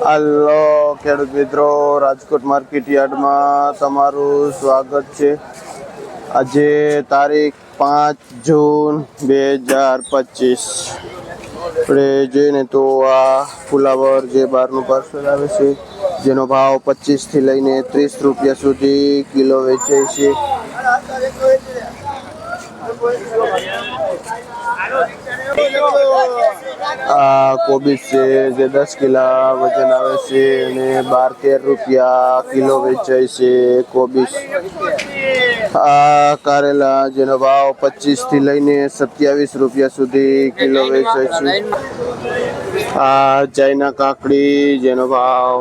હાલો, ખેડૂત મિત્રો, રાજકોટ માર્કેટ યાર્ડમાં તમારું સ્વાગત છે. આજે તારીખ પાંચ જૂન બે હજાર પચીસ. આપણે જોઈએ તો આ ફુલાવર જે બહારનું પાર્સલ આવે છે, જેનો ભાવ પચીસથી લઈને ત્રીસ રૂપિયા સુધી કિલો વેચાય છે. આ કોબીજ છે, જે દસ કિલા વજન આવે છે અને બાર તેર રૂપિયા કિલો વેચાય છે કોબીજ આ કારેલા જેનો ભાવ પચીસથી લઈને સત્યાવીસ રૂપિયા સુધી કિલો વેચાય છે. આ ચાઇના કાકડી જેનો ભાવ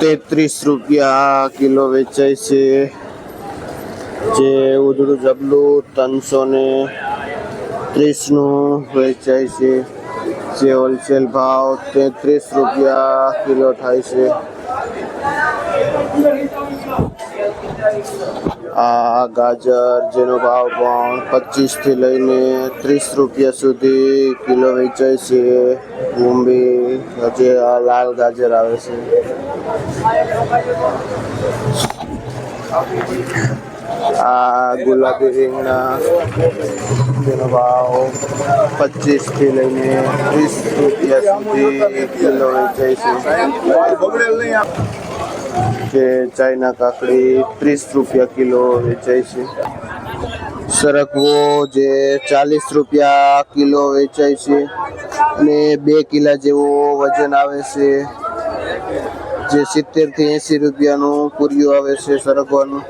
તેત્રીસ રૂપિયા કિલો વેચાય છે. જે ઉધડું જબલું ત્રણસો ને ત્રીસનું વેચાય છે. જે હોલસેલ ભાવ તેત્રીસ રૂપિયા કિલો થાય છે. આ ગાજર જેનો ભાવ પણ પચીસથી લઈને ત્રીસ રૂપિયા સુધી કિલો વેચાય છે. ગુંબી, હજી આ લાલ ગાજર આવે છે. આ ગુલાબી રીંગણા જેનો ભાવ પચીસથી લઈને ત્રીસ રૂપિયા સુધી કિલો વેચાય છે. જે ચાઇના કાકડી ત્રીસ રૂપિયા કિલો વેચાય છે. સરગવો જે ચાલીસ રૂપિયા કિલો વેચાય છે અને બે કિલા જેવો વજન આવે છે. જે સિત્તેરથી એંસી રૂપિયાનું પૂર્યું આવે છે સરગવાનું.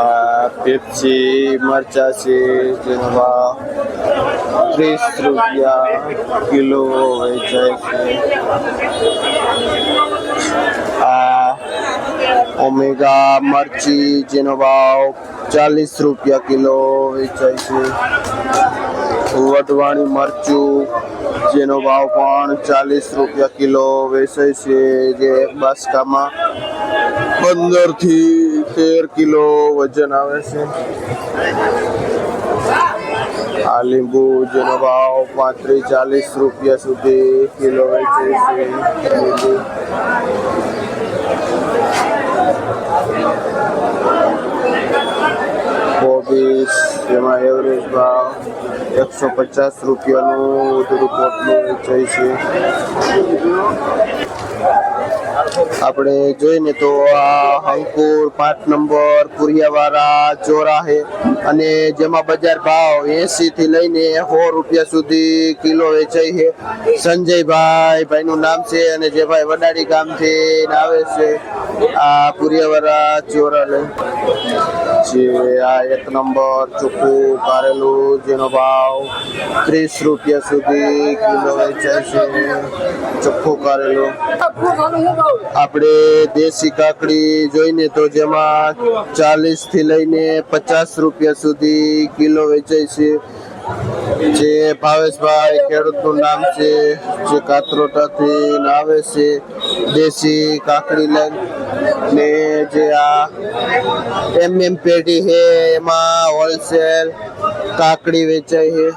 આ પેપ્સી, મરચા છે જેનો ત્રીસ રૂપિયા કિલો વેચાય છે. આ ઓમેગા મરચી જેનો ભાવ ચાલીસ રૂપિયા કિલો વેચાય છે. વટવાણી મરચું જેનો ભાવ પણ ચાલીસ રૂપિયા કિલો વેચાય છે જે બાસકામાં. પંદરથી તેર કિલો વજન આવે છે. આ લીંબુ જેનો ભાવ પાંત્રીસ ચાલીસ રૂપિયા સુધી કિલો વેચે છે. લીંબુ કોબીસ જેમાં એવરેજ ભાવ એકસો પચાસ રૂપિયાનું ઉધડું પોટલું વેચાય છે. આપણે જોઈને તો આ અંકુર પાંચ નંબર, પુરિયાવાળા, ચોરાહે અને જેમાં બજાર ભાવ એસી થી લઈને સો રૂપિયા સુધી કિલો વેચાય છે. સંજયભાઈ ભાઈનું નામ છે અને જે ભાઈ વડાડી ગામથી આવે છે, આ પુરિયાવાળા ચોરા લઈ જે આ એક નંબર ચોખ્ખું કારેલું જેનો ભાવ ત્રીસ રૂપિયા સુધી કિલો વેચાય છે. ચોખ્ખું કારેલું આપણે દેશી કાકડી જોઈને તો જેમાં ચાલીસથી લઈને પચાસ રૂપિયા સુધી કિલો વેચાય છે. જે ભાવેશભાઈ ખેડૂતનું નામ છે, જે કાતરોટાથી આવે છે, દેશી કાકડી લઈને ને જે આ એમ એમ પેઢી છે, એમાં હોલસેલ કાકડી વેચાય છે.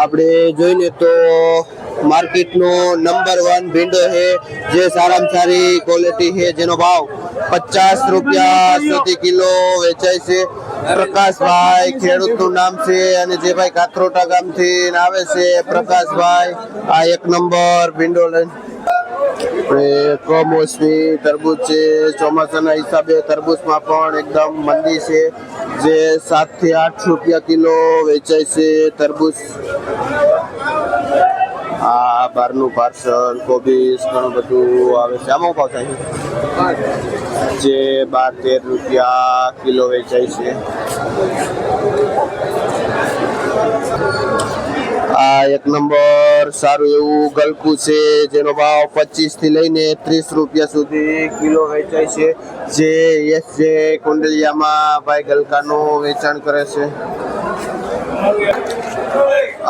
આપણે જોઈને તો માર્કેટનો નંબર વન ભીંડો છે, જે સારામાં સારી ક્વોલિટી છે, જેનો ભાવ પચાસ રૂપિયા સુધી કિલો વેચાય છે. પ્રકાશભાઈ ખેડૂતનું નામ છે અને જે ભાઈ કાથરોટા ગામથી આવે છે, પ્રકાશભાઈ, આ એક નંબર ભીંડો લઈને. કમોસમી તરબૂચ છે, ચોમાસાના હિસાબે તરબૂચમાં પણ એકદમ મંદી છે. જે સાતથી આઠ રૂપિયા કિલો વેચાય છે તરબૂચ. આ બહારનું પાર્સલ કોબીસ ઘણું બધું આવે છે. આમાં ભાવ થાય જે બાર તેર રૂપિયા કિલો વેચાય છે. આ એક નંબર, સારું એવું ગલકું છે, જેનો ભાવ પચીસથી લઈને ત્રીસ રૂપિયા સુધી કિલો વેચાય છે. જે યસ જે કુંડલિયામાં ભાઈ ગલકાનું વેચાણ કરે છે.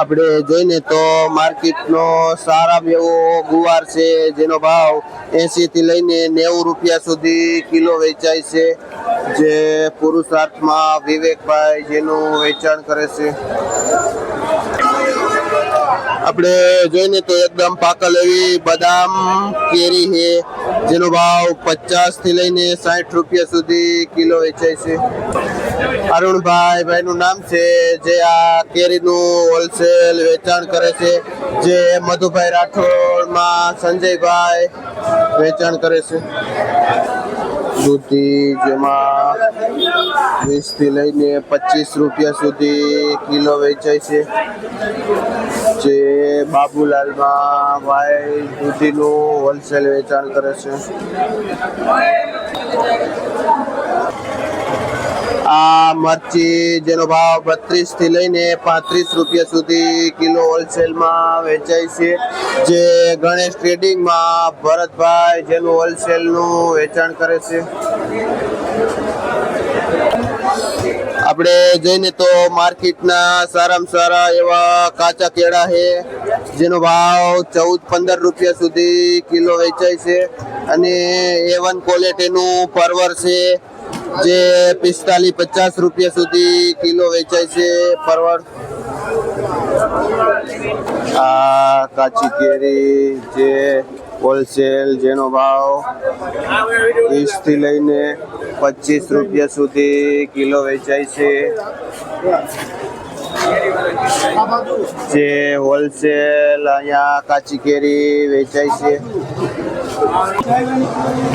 આપણે જોઈને તો માર્કેટનો સારા એવો ગુવાર છે, જેનો ભાવ એસી થી લઈને નેવું રૂપિયા સુધી કિલો વેચાય છે. જે પુરુષાર્થમાં વિવેકભાઈ જેનું વેચાણ કરે છે. આપણે જોઈને તો એકદમ પાકલ એવી બદામ કેરી છે, જેનો ભાવ પચાસથી લઈને સાઠ રૂપિયા સુધી કિલો વેચાય છે. અરુણભાઈ ભાઈનું નામ છે, જે આ કેરીનું હોલસેલ વેચાણ કરે છે, જે મધુભાઈ રાઠોડમાં સંજયભાઈ વેચાણ કરે છે. દૂધી જેમાં વીસથી લઈને પચીસ રૂપિયા સુધી કિલો વેચાય છે. જે બાબુલાલમાં ભાઈ દૂધીનું હોલસેલ વેચાણ કરે છે. આ મરચી જેનો ભાવ બત્રીસથી લઈને પાંત્રીસ રૂપિયા સુધી કિલો હોલસેલમાં વેચાય છે. જે ગણેશ ટ્રેડિંગમાં ભરતભાઈ જેનું હોલસેલનું વેચાણ કરે છે. આપણે જઈને તો માર્કેટના સારામાં સારા એવા કાચા કેળા છે, જેનો ભાવ ચૌદ પંદર રૂપિયા સુધી કિલો વેચાય છે. અને એ વન ક્વોલિટીનું પરવર છે, જે પિસ્તાલીસ પચાસ રૂપિયા સુધી કિલો વેચાય છે પરવર. આ કાચી કેરી જે હોલસેલ જેનો ભાવ વીસથી લઈને પચીસ રૂપિયા સુધી કિલો વેચાય છે. જે હોલસેલ અહીંયા કાચી કેરી વેચાય છે.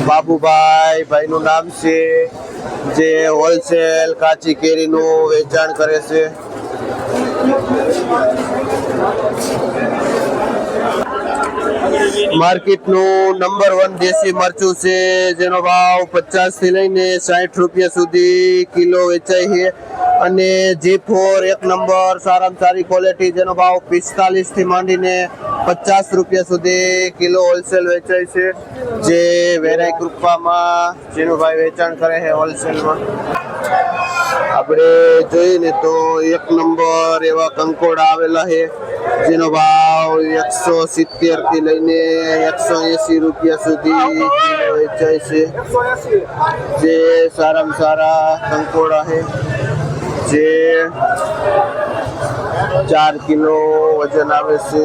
બાબુભાઈ ભાઈનું નામ છે, જે હોલસેલ કાચી કેરીનું વેચાણ કરે છે. માર્કેટનું નંબર વન દેશી મરચું છે, જેનો ભાવ પચાસથી લઈને સાઠ રૂપિયા સુધી કિલો વેચાય છે. અને જી ફોર એક નંબર, સારામાં સારી ક્વોલિટી જેનો ભાવ પિસ્તાલીસથી માંડીને પચાસ રૂપિયા સુધી કિલો હોલસેલ વેચાય છે. જે વેરાઈ કૃપામાં જેનું ભાઈ વેચાણ કરે છે હોલસેલમાં આપણે જોઈએ તો એક નંબર એવા કંકોડા આવેલા છે, જેનો ભાવ એકસો સિત્તેરથી લઈને એકસો એસી રૂપિયા સુધી વેચાય છે. જે સારામાં સારા કંકોડા છે. જે ચાર કિલો વજન આવે છે,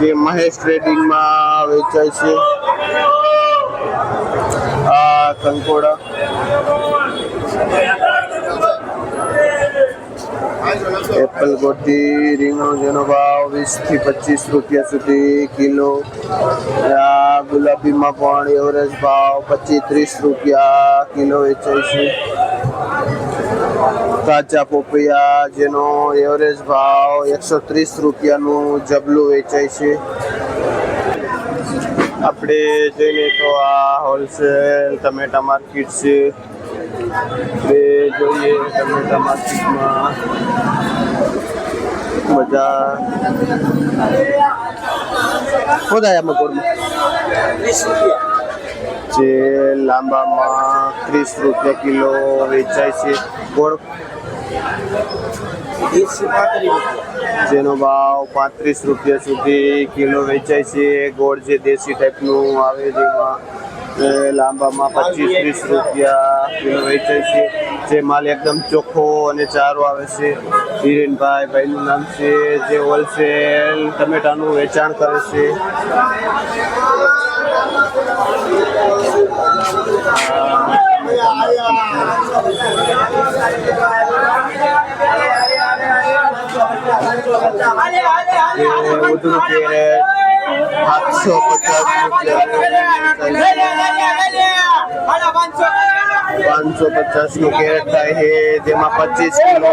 જે મહેશ ટ્રેડિંગમાં વેચાય છે. આ કંકોડા. એપલ ગોટી રીંગણો જેનો ભાવ વીસથી પચીસ રૂપિયા સુધી કિલો. આ ગુલાબીમાં પણ એવરેજ ભાવ પચીસ, ત્રીસ રૂપિયા કિલો વેચાય છે. કાચા પોપૈયા, જેનો એવરેજ ભાવ એકસો ત્રીસ રૂપિયાનું જબલું વેચાય છે. આપણે જોઈએ તો આ હોલસેલ ટમેટા માર્કેટ છે. એ જોઈએ ટમેટા માર્કેટમાં બધા બધા મકોડમાં જે લાંબામાં ત્રીસ રૂપિયા કિલો વેચાય છે. ગોળ જેનો ભાવ પાંત્રીસ રૂપિયા સુધી કિલો વેચાય છે. ગોળ જે દેશી ટાઈપનું આવે જેમાં લાંબામાં પચીસ ત્રીસ રૂપિયા કિલો વેચાય છે. જે માલ એકદમ ચોખ્ખો અને ચારો આવે છે. હિરેનભાઈ ભાઈનું નામ છે. જે હોલસેલ ટમેટાનું વેચાણ કરે છે. જે ઉધરું કેરેટ સાતસો પચાસ રૂપિયા પાંચસો પચાસનું કેરેટ થાય છે જેમાં પચીસ કિલો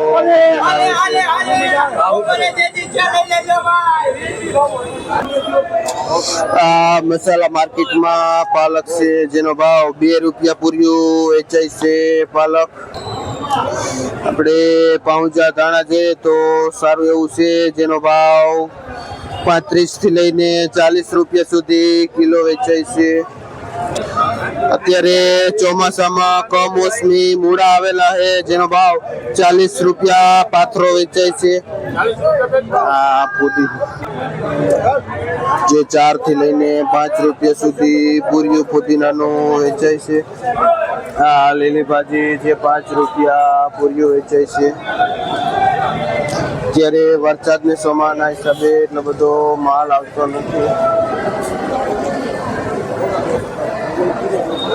આ મસાલા માર્કેટમાં પાલક છે જેનો ભાવ બે રૂપિયા પૂર્યું વેચાય છે પાલક. આપણે પાઉંજા ધાણા છે તો સારું એવું છે જેનો ભાવ પાંત્રીસથી લઈને ચાલીસ રૂપિયા સુધી કિલો વેચાય છે. અત્યારે ચોમાસામાં કમોસમી મૂળા આવેલા છે, જેનો ભાવ ચાલીસ રૂપિયા પાથરો વેચાય છે. આ ફૂટી જે ચારથી લઈને પાંચ રૂપિયા સુધી પૂર્યું ફુદીનાનો વેચાય છે. આ લીલી ભાજી જે પાંચ રૂપિયા પૂર્યું વેચાય છે. અત્યારે વરસાદને સમાના હિસાબે એટલો બધો માલ આવતો નથી.